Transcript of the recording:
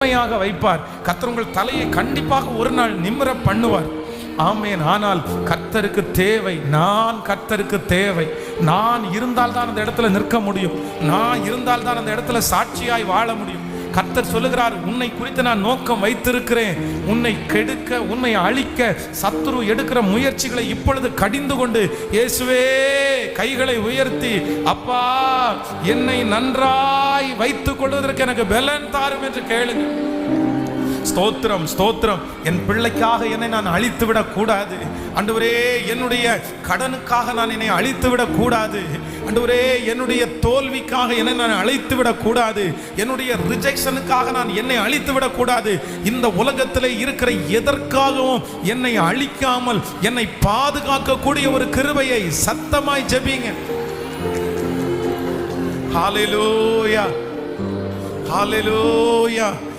உண்மையாக வைப்பார். கத்தர் உங்கள் தலையை கண்டிப்பாக ஒரு நாள் நிம்மர பண்ணுவார். ஆமேன். ஆனால் கர்த்தருக்கு தேவை நான் கர்த்தருக்கு தேவை. நான் இருந்தால் தான் அந்த இடத்துல நிற்க முடியும். நான் இருந்தால் தான் அந்த இடத்துல சாட்சியாய் வாழ முடியும். கர்த்தர் சொல்லுகிறார் உன்னை குறித்து நான் நோக்கம் வைத்திருக்கிறேன். உன்னை கெடுக்க உன்னை அழிக்க சத்துரு எடுக்கிற முயற்சிகளை இப்பொழுது கடிந்து கொண்டு இயேசுவே கைகளை உயர்த்தி அப்பா என்னை நன்றாய் வைத்துக் கொள்வதற்கு எனக்கு பெலன் தாரும் என்று கேளுங்கள். ஸ்தோத்திரம் ஸ்தோத்திரம். என் பிள்ளைக்காக என்னை நான் அழித்து விடக்கூடாது அன்றுவரே என்னுடைய கடனுக்காக நான் என்னை அழித்து விடக்கூடாது அன்றுவரே என்னுடைய தோல்விக்காக என்னை நான் அழைத்து விடக்கூடாது என்னுடைய ரிஜெக்ஷனுக்காக நான் என்னை அழித்து விடக்கூடாது இந்த உலகத்திலே இருக்கிற எதற்காகவும் என்னை அழிக்காமல் என்னை பாதுகாக்கக்கூடிய ஒரு கிருபையை சத்தமாய் ஜெபிங்க. ஹalleluya. ஹalleluya.